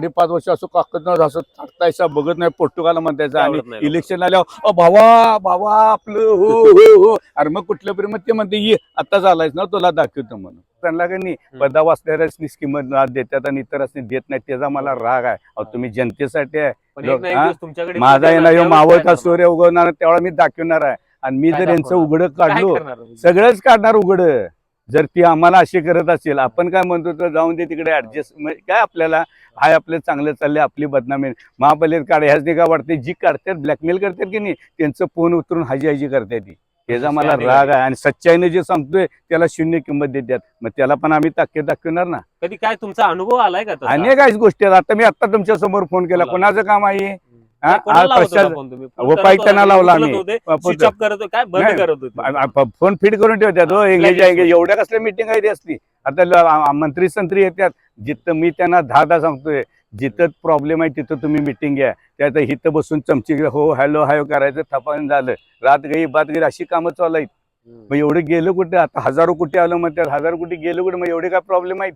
साडे पाच वर्ष असं काकत न असं थाटतायचा बघत नाही पोर्तुगाल म्हणतायचं आणि इलेक्शन आल्यावर "अ, भावा भावा आपलं हो हो हो. अरे मग कुठल्या तरी मग ते म्हणते ये आता झालायच ना तुला दाखवतो म्हणून. त्यांना का नाही पदा वाचणाऱ्याच किंमत देतात आणि इतरांनी देत नाही त्याचा मला राग आहे. अहो, तुम्ही जनतेसाठी आहे. माझा येणार काय सूर्य उगवणार तेवढा मी दाखवणार आहे. आणि मी जर यांचं? उघड काढलो? सगळंच काढणार उघड. जर ती आम्हाला अशी करत असेल आपण काय म्हणतो तर जाऊन दे तिकडे ऍडजस्ट काय आपल्याला? हाय आपले चांगले चालले आपली बदनामी. महापालिकेत काढ ह्याच का वाटते जी काढतात ब्लॅकमेल करतात की नाही त्यांचं फोन उतरून हाजी हाजी करते ती. त्याचा मला राग आहे आणि सच्चाईने जे सांगतोय त्याला शून्य किंमत देतात. मग त्याला पण आम्ही ताकद दाखवणार ना. कधी काय तुमचा अनुभव आलाय का? अनेक गोष्टी आहेत. आता मी आता तुमच्यासमोर फोन केला. कोणाचं काम आहे? हा? होता, लावला आम्ही. काय बंद. करत होते? फोन फिट करून ठेवतात. हो Blacklist एंगेज एवढ्या कसल्या मिटिंग आहे ती असती आता मंत्री संत्री येतात. जिथं मी त्यांना दहा दहा सांगतोय जिथं प्रॉब्लेम आहे तिथं तुम्ही मिटिंग घ्या. त्यात इथं बसून चमची हो हॅलो हायो करायचं थपान झालं. रात गई बात गई अशी कामं चालू आहेत. मग एवढे गेलो कुठे? आता हजारो कुठे आलो मग त्यात? हजारो कुठे गेलो कुठे? मग एवढे काय प्रॉब्लेम आहेत.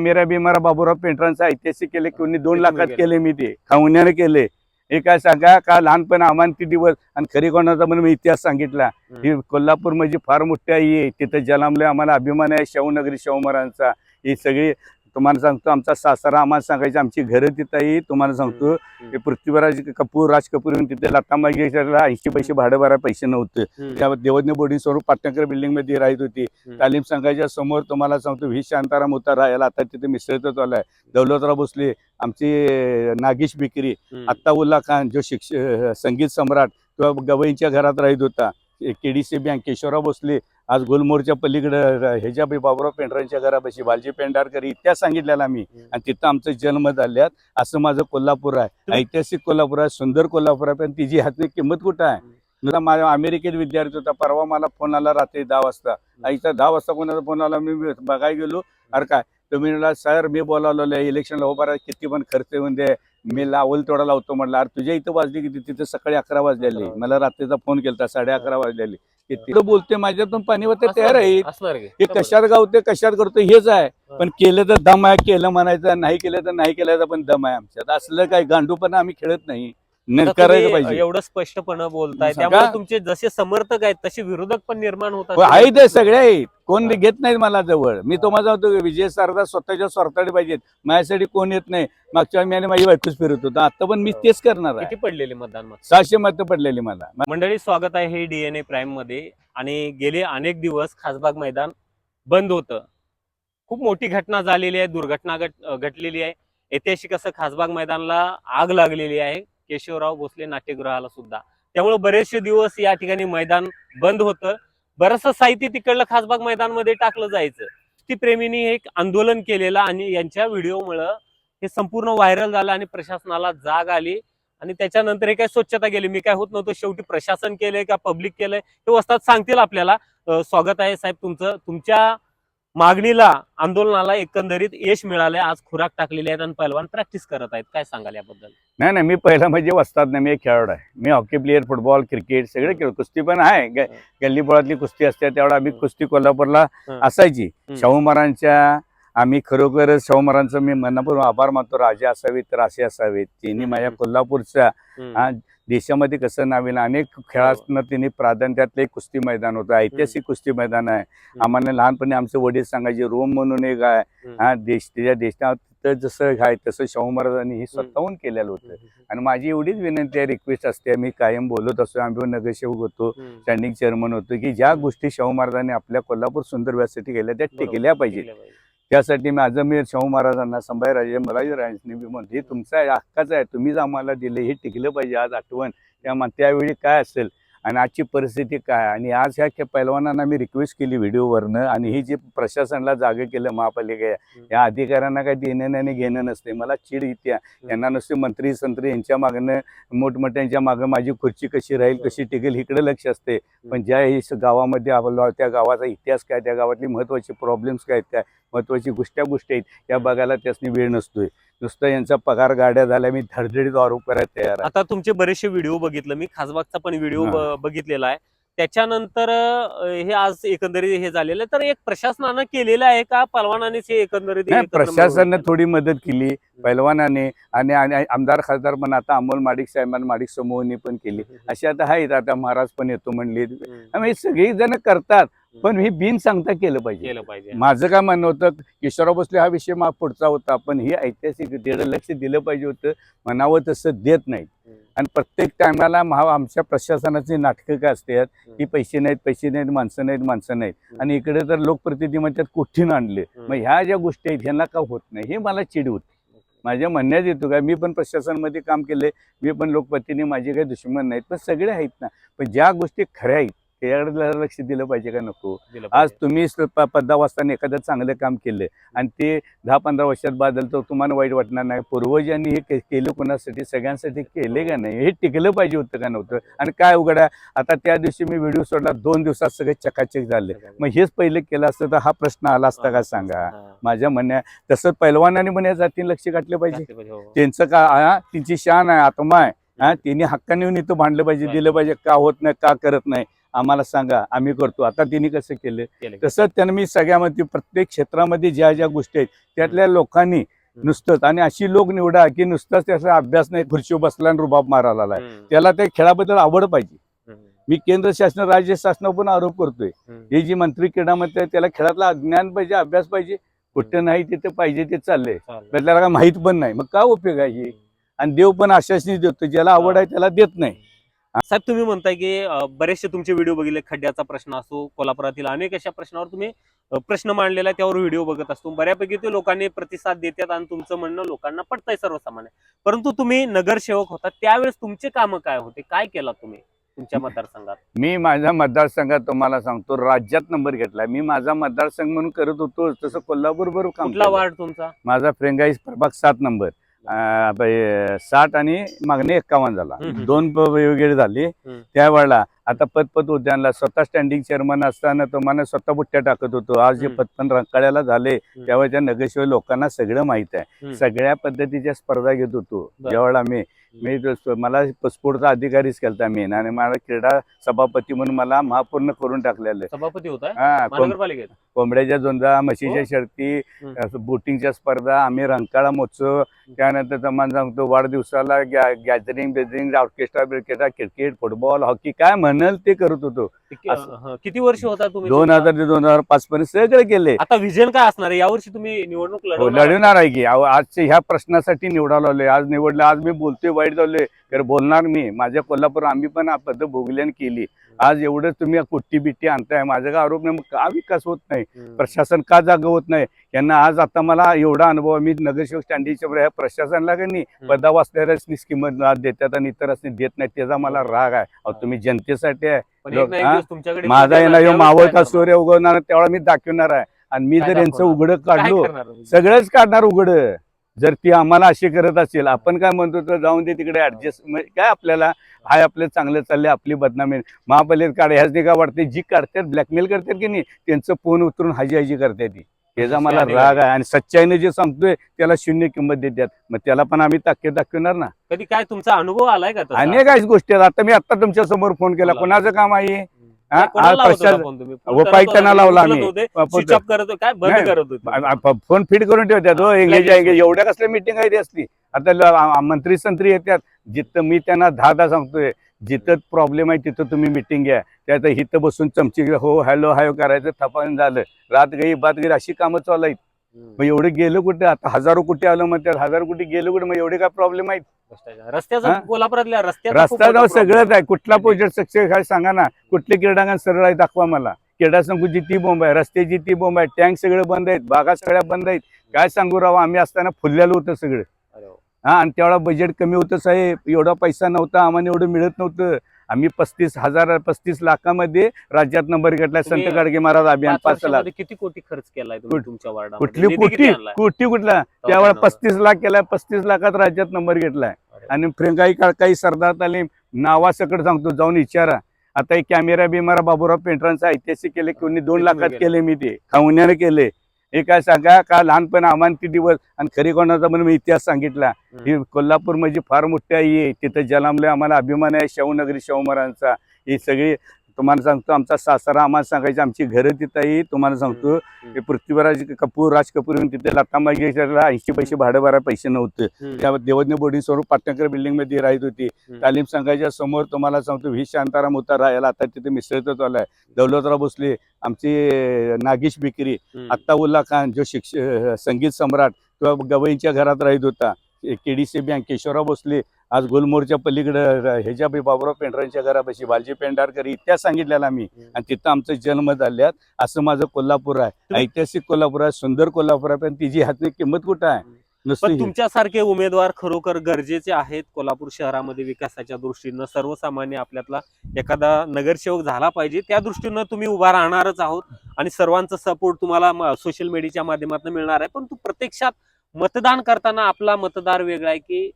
मेरा बिमारा बाबूराव पेंटरांचा ऐतिहासिक केले. कोणी दोन लाखात केले? मी ते. खावण्याने केले. हे काय सांगा का लहानपण आम्हाला ती दिवस आणि खरी कोणाचा म्हणून मी इतिहास सांगितला. ही कोल्हापूर म्हणजे फार मोठी आई आहे तिथं जन्मले आम्हाला अभिमान आहे शाहूनगरी शाहूमहाराजांचा ही सगळी तुम्हाला सांगतो आमचा सासरा आम्हाला सांगायचं आमची घरं तिथं आहे तुम्हाला सांगतो. हे पृथ्वीराज कपूर राज कपूर तिथे लता मंगेशकरला ऐंशी पैसे भाडं भरायला पैसे नव्हते. त्या देवज्ञ बोर्डिंग स्वरूप पाटणकर बिल्डिंगमध्ये राहत होती. तालीम संघाच्या समोर तुम्हाला सांगतो व्ही शांताराम होता राहायला आता तिथे मिसळतच आलाय दौलतराव भोसले आमची नागेश बिक्री हम्म. अत्ताउल्ला खान जो शिक्ष संगीत सम्राट किंवा गवईंच्या घरात राहत होता केडीसी बँक केशवराव भोसले आज गुलमोरच्या पलीकडं ह्याच्या बी बाबुराव पेंढरांच्या घरापाशी बालजी पेंढारकर इतिहास सांगितलेला मी. हम्म. आणि तिथं आमचं जन्म झाल्यात. असं माझं कोल्हापूर आहे. ऐतिहासिक कोल्हापूर आहे. सुंदर कोल्हापूर आहे. पण तिची ह्यातली किंमत कुठं आहे. नुसता माझ्या अमेरिकेत विद्यार्थी होता. परवा मला फोन आला रात्री दहा वाजता. आईचा दहा वाजता कोणाचा फोन आला मी बघायला गेलो. अरे काय? तुम्ही म्हणला सर मी बोलावलेलं आहे इलेक्शनला उभा राहा किती पण खर्च येऊन दे. मी लावल तेवढा लावतो म्हटलं अरे तुझ्या इथं वाजली किती? तिथं सकाळी अकरा वाजलेली. मला रात्रीचा फोन केला साडे अकरा वाजलेली. तिथं बोलते माझ्यातून पाणी होते तयार आहे? हे कशात गावते कशात करतो हेच आहे. पण केलं तर दम आहे केलं म्हणायचं नाही केलं तर नाही केलं तर पण दम आहे आमच्यात. असलं काय गांडू पण आम्ही खेळत नाही. आता तुम्ही पाहिजे. एवढं स्पष्टपणे बोलताय. त्यामुळे तुमचे जसे समर्थक आहेत तसे विरोधक पण निर्माण होतात. हो, आहे ते सगळे आहेत. कोण घेत नाहीत मला जवळ. मी तुम्हाला सांगतो विजय सारदा स्वतःच्या स्वार्थाकडे पाहिजेत. माझ्यासाठी कोण येत नाही? मागच्या वेळी मी आणि माझी बायकोच फिरत होतो. आता पण मी तेच करणार आहे. किती पडलेले मतदान मग सहाशे मतं पडलेली मला. मंडळी स्वागत आहे हे डीएनए प्राईममध्ये. आणि गेले अनेक दिवस खासबाग मैदान बंद होतं. खूप मोठी घटना झालेली आहे दुर्घटना घट घडलेली आहे. ऐतिहासिक असं खासबाग मैदानाला आग लागलेली आहे. केशवराव भोसले नाट्यगृहाला सुद्धा. त्यामुळे बरेचसे दिवस या ठिकाणी मैदान बंद होतं. बरंचसं साहित्य तिकडलं खासबाग मैदानमध्ये टाकलं जायचं. कुस्तीप्रेमींनी एक आंदोलन केलेलं आणि यांच्या व्हिडिओमुळं हे संपूर्ण व्हायरल झालं आणि प्रशासनाला जाग आली. आणि त्याच्यानंतर हे काय स्वच्छता गेली मी काय होत नव्हतं. शेवटी प्रशासन केलंय का? पब्लिक केलंय? हे वस्तात सांगतील आपल्याला. स्वागत आहे साहेब तुमचं. तुमच्या मागणीला आंदोलनाला एकंदरीत यश मिळालंय आज खुराक टाकलेली आहेत आणि पैलवान प्रॅक्टिस करत आहेत. काय सांगाल याबद्दल? नाही नाही मी पहिला म्हणजे वस्तात नाही मी एक खेळाडू आहे. मी हॉकी प्लेअर फुटबॉल क्रिकेट सगळे खेळ कुस्ती पण आहे. ग- गल्ली बोळातली कुस्ती असते तेवढा आम्ही कुस्ती कोल्हापूरला. असायची. शाहू महाराजांच्या आम्ही खरोखरच शाहू महाराजांचं मी मनापूर्वक आभार मानतो. राजे असावेत तर असे असावेत. त्यांनी हं, माझ्या. कोल्हापूरच्या देशामध्ये कसं नावेल अनेक खेळांना त्यांनी प्राधान्य त्यातलं एक कुस्ती मैदान होतं. ऐतिहासिक कुस्ती मैदान आहे. आम्हाला लहानपणी आमचे वडील सांगायचे रोम म्हणून एक आहे. हा देश त्याच्या देशात जसं आहे तसं शाहू महाराजांनी हे स्वतःहून केलेलं होतं. आणि माझी एवढीच विनंती आहे रिक्वेस्ट असते मी कायम बोलत असतो. आम्ही नगरसेवक होतो. स्टँडिंग चेअरमन होतो की ज्या गोष्टी शाहू महाराजांनी आपल्या कोल्हापूर सुंदर व्यासाठी केल्या त्या टिकल्या पाहिजे. त्यासाठी मी अजमेर शाहू महाराजांना संभाजीराजे मलाजीराजांनी मी म्हणतो हे तुमचं आहे हक्काचं आहे. तुम्हीच आम्हाला दिले हे टिकलं पाहिजे आज आठवण. त्या त्यावेळी काय असेल? आणि आजची परिस्थिती काय? आणि आज ह्या खे- पैलवानांना मी रिक्वेस्ट केली व्हिडिओवरनं आणि ही जी प्रशासनाला जागे केलं महापालिका या अधिकाऱ्यांना काही देणं आणि घेणं नसते मला चिड येते यांना नुसते मंत्री संत्री यांच्या मागणं मोठमोठ्यांच्या मागं माझी खुर्ची कशी राहील कशी टिकेल इकडे लक्ष असते पण ज्या गावामध्ये आपला त्या गावाचा इतिहास काय त्या गावातली महत्त्वाची प्रॉब्लेम्स काय आहेत, काय महत्त्वाची गोष्ट्या गोष्टी आहेत या बघायला त्यासनी वेळ नसतोय. नुसतं यांचा पगार गाड्या झाल्या मी धडधडीत आरोप करायला तयार आहे. आता तुमचे बरेचसे व्हिडिओ बघितलं मी खासबागचा पण व्हिडिओ. बघितलेला आहे. त्याच्यानंतर हे आज एकंदरीत हे झालेलं आहे. तर एक प्रशासनानं केलेलं आहे का? पलवानानेच हे एकंदरीत प्रशासनानं थोडी मदत केली. पैलवानाने आणि आमदार खासदार पण आता अमोल माडिक साहेबांनी माडिक समूहाने पण केली? अशी आता आहेत. आता महाराज पण येतो म्हणले. सगळी जण करतात. पण हे बिन सांगता केलं पाहिजे. केलं पाहिजे. माझं काय म्हणणं होतं किशोरराव भोसले हा विषय मा पुढचा होता पण हे ऐतिहासिक लक्ष दिलं पाहिजे होतं म्हणावं तसं देत नाही हम्म. आणि प्रत्येक टायमाला महा आमच्या प्रशासनाची नाटकं काय असतात की पैसे नाहीत पैसे नाहीत माणसं नाहीत माणसं नाहीत. आणि इकडे तर लोकप्रतिनिधी म्हणतात कुठून आणले. मग ह्या ज्या गोष्टी आहेत ह्यांना का होत नाही? हे मला चिड होते. माझ्या म्हणण्यात येतो काय मी पण प्रशासनामध्ये काम केले मी पण लोकप्रतिनिधी माझे काही दुश्मन नाहीत पण सगळे आहेत ना. पण ज्या गोष्टी खऱ्या आहेत त्याच्याकडे जरा लक्ष दिलं पाहिजे का नको? आज. तुम्ही स- प- पदावर असताना एखादं चांगलं काम केलं आणि ते दहा पंधरा वर्षात बदल तर तुम्हाला वाईट वाटणार नाही. पूर्वजांनी हे केलं कोणासाठी? सगळ्यांसाठी केले का नाही? हे टिकलं पाहिजे होतं का नव्हतं? आणि काय उघडा आता त्या दिवशी मी व्हिडिओ सोडला. दोन दिवसात सगळे चकाचक झाले. मग हेच पहिले केलं असतं तर हा प्रश्न आला असता का सांगा? हा. माझ्या म्हणण्या तसंच पैलवानाने या जातीने लक्ष घातलं पाहिजे. पाहिजे, हो. त्यांचं का हा, त्यांची शान आहे आत्मा आहे. हा तिने हक्काने इथं भांडलं पाहिजे दिलं पाहिजे. का होत नाही का करत नाही? आम्हाला सांगा आम्ही करतो. आता तिने कसं केलं. तसंच त्यानं मी सगळ्यामध्ये प्रत्येक क्षेत्रामध्ये ज्या ज्या गोष्टी आहेत त्यातल्या लोकांनी नुसतंच आणि अशी लोक निवडा की नुसतंच त्याचा अभ्यास नाही खुर्चीवर बसला आणि रुबाब मारायला. हम्म. त्याला त्या खेळाबद्दल आवड पाहिजे. मी केंद्र शासन राज्य शासनावर पण आरोप करतोय. हे जी मंत्री क्रीडा मंत्री त्याला खेळातला ज्ञान पाहिजे अभ्यास पाहिजे. कुठं नाही तिथे पाहिजे ते चाललंय. त्याला काय माहीत पण नाही. मग काय उपयोग आहे? आणि देव पण आशासनी देतो ज्याला आवड आहे त्याला देत नाही. साहेब तुम्ही म्हणताय की बरेचसे तुमचे व्हिडिओ बघितले खड्ड्याचा प्रश्न असो कोल्हापुरातील अनेक अशा प्रश्नावर तुम्ही प्रश्न मांडलेला आहे त्यावर व्हिडिओ बघत असतो. बऱ्यापैकी ते लोकांनी प्रतिसाद देतात आणि तुमचं म्हणणं लोकांना पटतंय सर्वसामान्य. परंतु तुम्ही नगरसेवक होता त्यावेळेस तुमचे कामं काय होते? काय केला तुम्ही तुमच्या मतदारसंघात? मी माझ्या मतदारसंघात तुम्हाला सांगतो राज्यात नंबर घेतला मी माझा मतदारसंघ म्हणून करत होतो तसं कोल्हापूर बरोबर कुठला. वार्ड तुमचा? माझा फ्रेंगाईस प्रभाग सात नंबर. साठ आणि मागणी एक्कावन्न झाला. दोन प- वगैरे झाले. त्यावेळेला आता पदपद उद्यानला स्वतः स्टँडिंग चेअरमन असताना तो मला स्वतः बुट्ट्या टाकत होतो. आज जे. पदपण रंकाळ्याला झाले त्यावेळेस त्या नगरसेवक लोकांना सगळं माहीत आहे. सगळ्या पद्धतीच्या स्पर्धा घेत होतो. ज्यावेळेला मी मी मला स्पोर्टचा अधिकारीच केलता मी. आणि मला क्रीडा सभापती म्हणून मला महापूर्ण करून टाकलेलं. सभापती हा महानगरपालिकेत? कोंबड्याच्या जोंजा म्हशीच्या हो. शर्ती बोटिंगच्या स्पर्धा आम्ही रंकाळा महोत्सव त्यानंतर तुम्हाला सांगतो वाढदिवसाला गॅदरिंग बेदरिंग ऑर्केस्ट्रा बिर्केस्ट्रा क्रिकेट फुटबॉल हॉकी काय म्हणाल ते करत होतो. कि- असं. हं, किती वर्ष होता तुम्ही दोन हजार ते दोन हजार पाच पर्यंत सगळे केले. आता विजन काय असणार आहे? यावर्षी तुम्ही निवडणूक हो लढवणार? लढवणार आहे की. अहो, आजच्या ह्या प्रश्नासाठी निवडायला आलोय आज निवडलं आज मी बोलतोय वाईट झालोय. तर बोलणार मी. माझ्या कोल्हापूर आम्ही पण पद्धत भोगल्यान केली. आज एवढं तुम्ही कुट्टी बिट्टी आणताय माझा का आरोप नाही मग का विकास होत नाही. प्रशासन का जागं होत नाही? यांना आज आता मला एवढा अनुभव. मी नगरसेवक स्टँडीच्या ह्या प्रशासनाला का नाही? पदा वाचणाऱ्याच किंमत देतात आणि इतर देत नाही त्याचा मला राग आहे. अहो तुम्ही जनतेसाठी आहे. माझा येणार, येणार त्यावेळेस मावळ काय का सूर्य उगवणार तेवढा मी दाखवणार आहे. आणि मी जर यांचं? उघडं काढलो? सगळंच काढणार उघड. जर ती आम्हाला अशी करत असेल आपण काय म्हणतो तर जाऊन दे तिकडे ऍडजस्ट काय आपल्याला? हाय आपलं चांगलं चाललंय आपली बदनामी महापालिकेत काढ ह्याच का वाटते जी काढतात ब्लॅकमेल करतात की नाही त्यांचं फोन उतरून हाजी हाजी करते ती. त्याचा मला राग आहे आणि सच्चाईने जे सांगतोय त्याला शून्य किंमत देतात. मग त्याला पण आम्ही ताकद दाखवणार ना. कधी काय तुमचा अनुभव आलाय का? अनेक गोष्टी आहेत. आता मी आता तुमच्यासमोर फोन केला. कोणाचं काम आहे? हा? होता, लावला आम्ही. काय बंद. करत होते? फोन फिट करून ठेवतात एंगेज एंगेज एवढ्या कसल्या मिटिंग आहे ती असती आता मंत्री संत्री येतात जिथं मी त्यांना दहा दहा सांगतोय जिथं प्रॉब्लेम आहे तिथं तुम्ही मिटिंग घ्या. त्यात इथं बसून चमची हो हॅलो हायो करायचं थपान झालं. रात गई बात गई अशी कामं चालू आहेत. मग एवढे गेलं कुठे? आता हजारो कुठे आलं मग त्यात? हजार कुठे गेलं कुठे? मग एवढे काय प्रॉब्लेम आहेत? भ्रष्टाचार. रस्त्याचा हा? कोल्हापुरातल्या रस्त्याचा खूप रस्ता मोठा जाऊ problem आहे. कुठला प्रोजेक्ट सक्सेस आहे सांगा ना. कुठले क्रीडांगण सरळ आहे दाखवा मला. क्रीडा संकुची ती बोंब आहे रस्त्याची ती बोंब आहे टँक सगळे बंद आहेत बागा सगळ्या बंद आहेत. काय सांगू राव आम्ही असताना फुललेलं होतं सगळं. अरे हो. हा आणि तेवढा बजेट कमी होतं साहेब. एवढा पैसा नव्हता आम्हाला एवढं मिळत नव्हतं. आम्ही पस्तीस हजार पस्तीस लाखामध्ये राज्यात नंबर घेतला संत गाडगे महाराज अभियान पाच लाख किती कोटी खर्च केलाय तुमच्या वार्डामध्ये? कुठली कोटी? कोटी कुठला? त्यावेळेला. पस्तीस लाख केलाय पस्तीस लाखात राज्यात नंबर घेतलाय. आणि फ्रेंगाई काळकाई सरदार तालीम नावासकट सांगतो जाऊन विचारा. आता एक कॅमेरा बिमारा बाबूराव पेंटरांचा ऐतिहासिक केले कोणी दोन लाखात केले मी ते. खावण्याने केले हे काय सांगा? का लहानपण ते दिवस आणि खरी कोणाचा म्हणून मी इतिहास सांगितला. ही कोल्हापूर म्हणजे फार मोठी आई आहे तिथं जन्मले आम्हाला अभिमान आहे शाहूनगरी शाहू महाराजांचा. ही सगळी तुम्हाला सांगतो आमचा सासरा आम्हाला सांगायचं आमची घरं तिथं आहे. तुम्हाला सांगतो हे पृथ्वीराज कपूर राज कपूर येऊन तिथे लता मंगेशकरला ऐंशी पैसे भाडं भरा पैसे नव्हते. त्या देवज्ञ बोर्डिंग स्वरूप पाटणकर बिल्डिंगमध्ये राहत होती. तालीम संघाच्या समोर तुम्हाला सांगतो व्ही. शांताराम होता राहायला आता तिथे मिसळत आलाय. दौलतराव भोसले आमचे नागेश बिक्री. अत्ताउल्ला खान जो शिक्ष संगीत सम्राट किंवा गवईंच्या घरात राहत होता. केडीसी बँक केशवराव भोसले आज गुलमोरच्या पलीकडं ह्याच्या बी बाबुराव पेंढरांच्या घरापाशी बालजी पेंढारकर इतिहास सांगितलेला मी आणि तिथं आमचं जन्म झाल्यात. असं माझं कोल्हापूर आहे. ऐतिहासिक कोल्हापूर आहे. सुंदर कोल्हापूर आहे. पण तिची ह्यातली किंमत कुठं आहे? पण तुमच्यासारखे उमेदवार खरोखर गरजेचे आहेत कोल्हापूर शहरामध्ये विकासाच्या दृष्टीनं. सर्वसामान्य आपल्यातला एखादा नगरसेवक झाला पाहिजे. त्या दृष्टीनं तुम्ही उभा राहणारच आहोत. आणि सर्वांचा सपोर्ट तुम्हाला सोशल मीडियाच्या माध्यमातून मिळणार आहे. पण तू प्रत्यक्षात मतदान करताना आपला मतदार वेगळा आहे की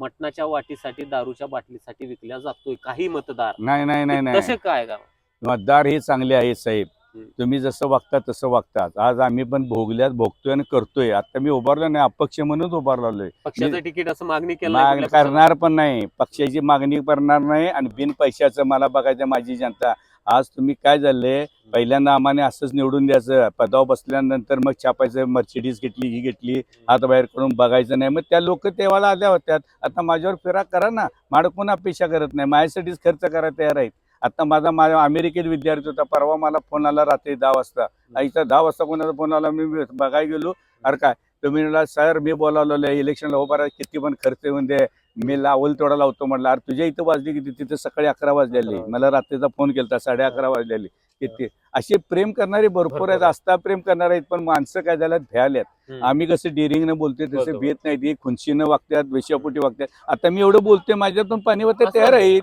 मटणाच्या वाटीसाठी दारूच्या बाटलीसाठी विकल्या जातोय. काही मतदार. नाही नाही नाही नाही. तसे काय का मतदार हे चांगले आहे साहेब. हम्म. तुम्ही जसं वागता तसं वागतात. आज आम्ही पण भोगल्यात भोगतोय आणि करतोय. आता मी उभारलो नाही अपक्ष म्हणून उभारलोय पक्षाचं मी- तिकीट असं मागणी केलं माग करणार पण नाही. पक्षाची मागणी करणार नाही आणि बिन पैशाचं मला बघायचं माझी जनता आज तुम्ही काय झालंय? पहिल्यांदा आम्हाला असंच निवडून द्यायचं. पदावर बसल्यानंतर मग छापायचं मर्सिडीज घेतली ही घेतली हात बाहेर करून बघायचं नाही. मग त्या लोक तेव्हा आल्या होत्या आता माझ्यावर फिरा करा ना. माड कोण अपेक्षा करत नाही. माझ्यासाठीच खर्च करायला तयार आहेत. आता माझा माझा अमेरिकेत विद्यार्थी होता. परवा मला फोन आला रात्री दहा वाजता. आईचा दहा वाजता कोणाचा फोन आला? मी बघायला गेलो. अरे काय? तुम्ही म्हणला सर मी बोलावलेलं आहे इलेक्शनला उभा राहा किती पण खर्च येऊन दे. मी लावल तेवढा लावतो म्हटलं अरे तुझ्या इथं वाजली किती? तिथे सकाळी अकरा वाजलेली. मला रात्रीचा फोन केला साडे अकरा वाजलेली. किती? असे प्रेम करणारे भरपूर आहेत आस्था प्रेम करणारे आहेत पण माणसं काय झाल्यात? भ्याल्यात हम्म. आम्ही कसं डिरिंगनं बोलतोय तसे बरोबर. भेट नाही ते खुनशीनं वागतात वेशापोटी वागतात. आता मी एवढं बोलतोय माझ्यातून पाणी वाटतं तयार आहे?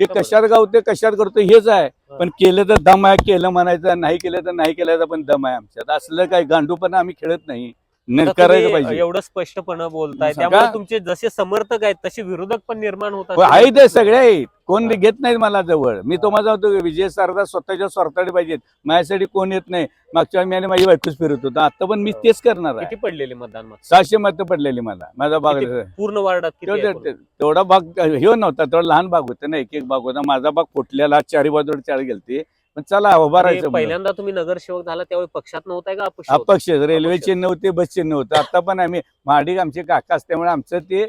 हे कशात गावते कशात करतो हेच आहे. पण केलं तर दम आहे केलं म्हणायचं नाही केलं तर नाही केलं तर पण दम आहे आमच्यात. असलं काय गांडूपणा आम्ही खेळत नाही. करायला तुम्ही पाहिजे. एवढं स्पष्टपणे बोलताय सांगा. त्यामुळे तुमचे जसे समर्थक आहेत तसे विरोधक पण निर्माण होतात. हो, आहे ते सगळे आहेत. कोण घेत नाहीत मला जवळ. मी तुम्हाला सांगतो विजय सारदा स्वतःच्या स्वार्थाकडे पाहिजेत. माझ्यासाठी कोण येत नाही? मागच्या वेळी मी आणि माझी बायकोच फिरत होतो. आता पण मी तेच करणार आहे. किती पडलेले मतदान मग? सहाशे मतं पडलेली मला. माझा भाग किती? पूर्ण वार्डात किती आहे तेवढं- पूर्ण? तेवढा भाग हे नव्हता तेवढा लहान भाग होता ना. एक एक भाग होता. माझा भाग फुटलेला चारी बाजूला चार गेलते. पण चला उभा आणि राहायचं. पहिल्यांदा तुम्ही नगरसेवक झाला त्यावेळी पक्षात नव्हताय का अपक्ष होता? अपक्ष रेल्वे चिन्ह होते बस चिन्ह होतं आता पण आम्ही महाडिक आमचे काका असल्यामुळे आमचं ते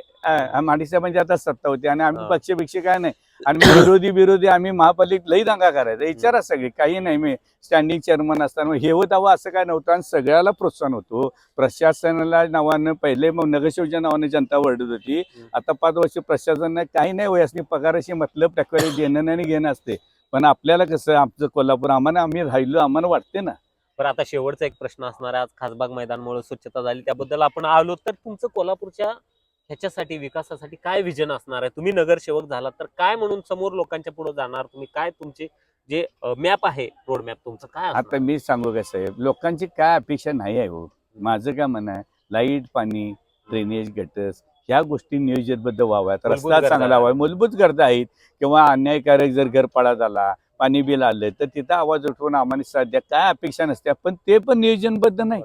महाडिक साहेबांची आता सत्ता होती आणि आम्ही हा. पक्ष बिक्ष काय नाही आणि विरोधी विरोधी आम्ही महापालिक लई दंगा करायचा विचारा सगळे काही नाही मी स्टँडिंग चेअरमन असताना हे होत हवं असं काय नव्हतं आणि सगळ्याला प्रोत्साहन होतो प्रशासनाला नावानं पहिले मग नगरसेवकच्या नावानं जनता वरडत होती हम्म. आता पाच वर्ष प्रशासन काही नाही वयासनी पगाराशी मतलब टक्के देणं नाही आणि घेणं असते पण आपल्याला कसं आमचं कोल्हापूर आम्हाला आम्ही राहिलो आम्हाला वाटते ना. पण आता शेवटचा एक प्रश्न असणार आहे. आज खासबाग मैदानमुळे स्वच्छता झाली. त्याबद्दल आपण आलो तर तुमचं कोल्हापूरच्या ह्याच्यासाठी विकासासाठी काय विजन असणार आहे? तुम्ही नगरसेवक झालात तर काय म्हणून समोर लोकांच्या पुढे जाणार? तुम्ही काय तुमचे जे मॅप आहे रोड मॅप तुमचं काय? आता मी सांगू का साहेब? लोकांची काय अपेक्षा नाही आहे हो. माझं काय म्हणणं आहे लाइट पाणी ड्रेनेज गटर्स ह्या गोष्टी नियोजितबद्ध व्हाव्यात. रस्ता चांगला. व्हावा. मूलभूत गरजा आहेत. किंवा अन्यायकारक जर घरपाडा झाला पाणी बिल आलं तर तिथं आवाज उठवून आम्हाला सध्या काय अपेक्षा नसत्या पण ते पण नियोजनबद्ध नाही.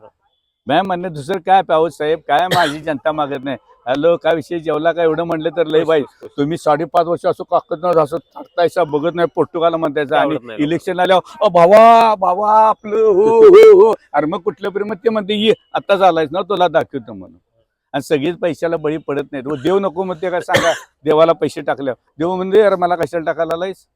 मॅम म्हणणं दुसरं काय पाहू साहेब? काय माझी जनता मागत नाही? हॅलो काय विषय? जेवला काय एवढं म्हणलं तर लय बाई. तुम्ही साडेपाच वर्ष असं काकत न असं थाकतायचा बघत नाही पोर्तुगाल म्हणतायचं आणि इलेक्शन आल्यावर "अ, भावा भावा आपलं हो हो हो. अरे मग कुठल्या तरी मग ते म्हणते ये आता झालायस ना तुला दाखवतो म्हणून. आणि सगळीच पैशाला बळी पडत नाहीत व देव नको म्हणते काय सांगा देवाला पैसे टाकल्यावर देव म्हणजे अरे मला कशाला टाकायला आलायस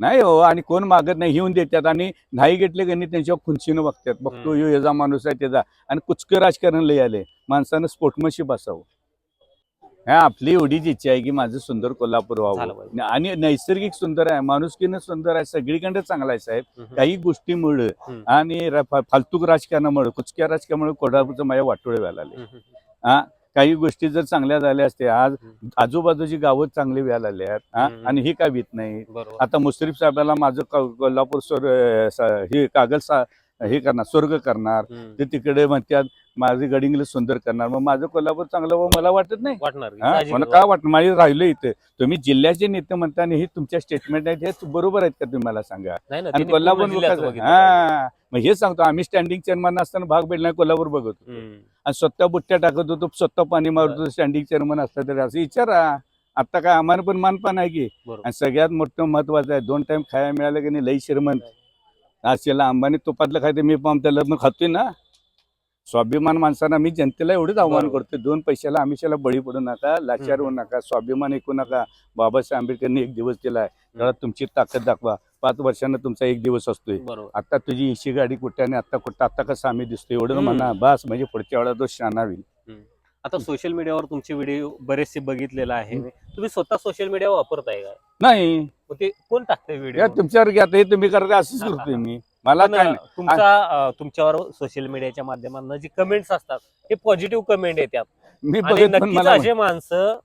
नाही हो आणि कोण मागत नाही येऊन देतात आणि नाही घेतले नाही त्यांच्यावर खुनशीनं बघतात बघतो. यो याचा माणूस आहे त्याचा आणि कुचकं राजकारण लय आले माणसानं स्पोर्टमनशिप असावं हा आपली एवढीच इच्छा आहे की माझं सुंदर कोल्हापूर व्हावं. आणि नैसर्गिक सुंदर आहे माणुसकीनं सुंदर आहे सगळीकडे चांगला आहे साहेब. काही गोष्टीमुळे. आणि फालतूक राजकारणामुळे कुचक्या राजकारणामुळे कोल्हापूरचं माझ्या वाटोळे व्हायला हम्म. हा काही गोष्टी जर चांगल्या झाल्या असत्या आज. आजूबाजूची गावं चांगली व्हायला लागली आहेत हा? आणि ही काय भीत नाही आता मुश्रीफ साहेबाला माझं कोल्हापूर हे कागद सा- हे करणार स्वर्ग करणार. ते तिकडे म्हणतात माझे गडिंगला सुंदर करणार. मग माझं कोल्हापूर चांगलं मला वाटत नाही. वाटणार? हा? मला काय वाटतं माझे राहिलं इथे. तुम्ही जिल्ह्याचे नेते म्हणताना हे तुमच्या स्टेटमेंट आहेत हे बरोबर आहेत का तुम्ही मला सांगा? आणि कोल्हापूर. हा. मग हे सांगतो आम्ही स्टँडिंग चेअरमन असताना भाग भेटला कोल्हापूर बघत. होतो. आणि स्वतः बुट्ट्या टाकत होतो स्वतः पाणी मारत होतो स्टँडिंग चेअरमन असलं तरी असं विचारा. आता काय आम्हाला पण मानपान आहे की. आणि सगळ्यात मोठं महत्वाचं आहे दोन टाइम खायला मिळालं की नाही लई श्रीमंत असेला अंबानी तुपातलं खायचं मी पण त्याला मग खातोय ना. स्वाभिमान माणसांना मी जनतेला एवढंच आव्हान बरोबर. करतो दोन पैशाला आमिषाला बळी पडू नका लाचार होऊ नका स्वाभिमान ऐकू नका. बाबासाहेब आंबेडकरने एक दिवस दिलाय त्याला तुमची ताकद दाखवा. पाच वर्षांना तुमचा एक दिवस असतोय. आता तुझी इशी गाडी कुठे आणि आता कुठं आता कसं आम्ही दिसतो एवढं. म्हणा बस म्हणजे पुढच्या वेळा तो शाना होईल. आता सोशल मीडियावर तुमचे व्हिडिओ बरेचसे बघितलेला आहे. तुम्ही स्वतः सोशल मीडिया वापरताय का? नाही. मग ते कोण टाकतंय या व्हिडिओ तुमच्यावर घ्या हे तुम्ही करता असंच करतोय मी. मला काय नाही. तुमचा अं, तुमच्यावर सोशल मीडियाच्या माध्यमातून जी कमेंट्स असतात ते पॉझिटिव्ह कमेंट येतात. मी आणि बघत पण नक्कीच मला असे माणसं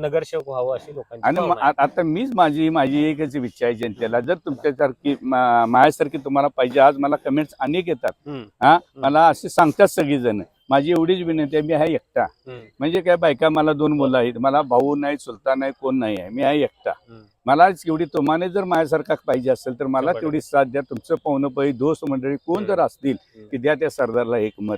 नगरसेवक व्हावं अशी लोकांची आणि भावना म- आहे. आ- आता मीच माझी माझी एकच इच्छा आहे जनतेला. जर तुमच्यासारखी मा- माझ्यासारखी तुम्हाला पाहिजे आज मला कमेंट्स अनेक येतात. हम्म, हा? मला असे सांगतात सगळीजण. माझी एवढीच विनंती आहे मी आहे एकटा. म्हणजे काय बायका मला दोन मुलं आहेत मला भाऊ नाही सुलतान नाही कोण नाही आहे मी आहे एकटा. मला एवढी तुम्हाला जर माझ्यासारखा पाहिजे असेल तर मला तेवढी साथ द्या. तुमचं पाहुणं पै दोस्त मंडळी कोण जर असतील. की द्या त्या सरदारला एक मत.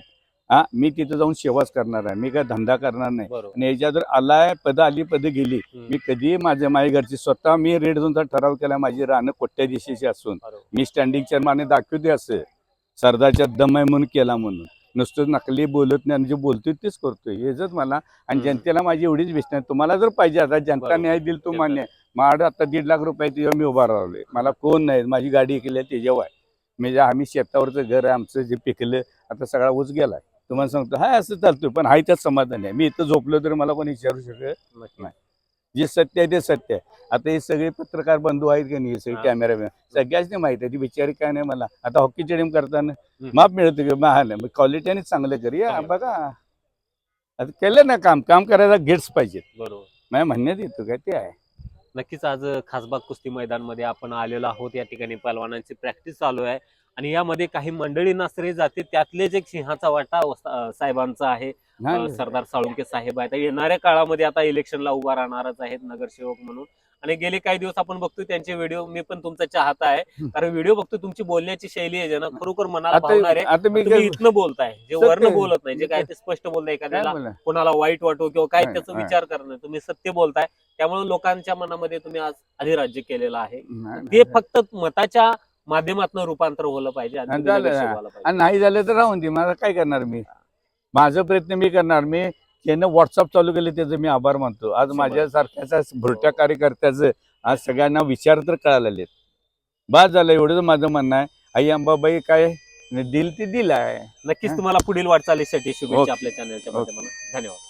हा मी तिथं जाऊन सेवाच करणार आहे. मी काय धंदा करणार नाही. आणि याच्या जर आलाय पद आली पद गेली मी कधी माझ्या माझ्या घरची स्वतः मी रेड झोनचा ठराव केला माझी रानं कोट्या दिशेची असून. मी स्टँडिंग चेअरमाने दाखवते असं. सरदारच्या दम आहे म्हणून केला म्हणून. नुसतं नकली बोलत नाही आणि जे बोलतोय तेच करतोय हेच मला आणि. जनतेला माझी एवढीच विषय आहे तुम्हाला जर पाहिजे आता जनता. न्याय दिल तो मान्य आहे. माझं आता दीड लाख रुपये त्याच्यावर मी उभा राहिलोय मला कोण नाही माझी गाडी केली आहे त्याच्यावर आहे म्हणजे आम्ही शेतावरचं घर आहे आमचं जे पिकलं आता सगळा ऊस गेलाय तुम्हाला सांगतो हाय असं चालतोय पण हाय त्यात समाधान आहे मी इथं झोपलो तर मला कोणी विचारू शकत. नाही. जे सत्य आहे ते सत्य आहे. आता हे सगळे पत्रकार बंधू आहेत की नाही हे सगळे हा. कॅमेरामॅन सगळ्याच नाही माहिती आहे ती बिचारी काय नाही मला. आता हॉकी स्टेडियम करताना हम्म. माप मिळतं की महा नाही क्वालिटीने चांगलं करूया. चांगलं. बघा. आता केलं ना काम काम करायला गेट्स पाहिजेत. बरोबर. माझ्या म्हणण्यात येतो काय ते आहे. नक्कीच आज खासबाग कुस्ती मैदानमध्ये आपण आलेलो आहोत. या ठिकाणी पहलवानांची प्रॅक्टिस चालू आहे. आणि यामध्ये काही मंडळी नसरे जाते त्यातलेच एक सिंहाचा वाटा साहेबांचा आहे सरदार साळुंके साहेब आहेत येणाऱ्या काळामध्ये आता इलेक्शनला उभा राहणारच आहेत नगरसेवक म्हणून आणि गेले काही दिवस आपण बघतोय त्यांचे व्हिडिओ मी पण तुमचा चाहता आहे. कारण व्हिडिओ बघतो तुमची बोलण्याची शैली आहे ना खरोखर मनाला भावणार आहे इथनं बोलताय जे वर्ण. बोलत नाही जे काय ते स्पष्ट बोलताय एखाद्याला? कोणाला वाईट वाटो किंवा काय त्याचा. विचार करणं तुम्ही सत्य बोलताय त्यामुळे लोकांच्या मनामध्ये तुम्ही आज अधिराज्य केलेलं आहे ते. फक्त मताच्या माध्यमातून रूपांतर होलं पाहिजे आणि झालं, नाही झालं तर राहून दे मला काय करणार मी? माझा प्रयत्न मी करणार मी ज्यानं व्हॉट्सअप चालू केलं त्याचं मी आभार मानतो. आज. माझ्यासारख्याचा भुरट्या कार्यकर्त्याचं आज सगळ्यांना विचार तर कळालेले बाद झालं एवढंच माझं म्हणणं आहे. आई अंबाबाई काय दिल ते दिल आहे नक्कीच. तुम्हाला पुढील वाटचालीसाठी शुभेच्छा ओके. आपल्या चॅनलच्या. माध्यमातून. धन्यवाद.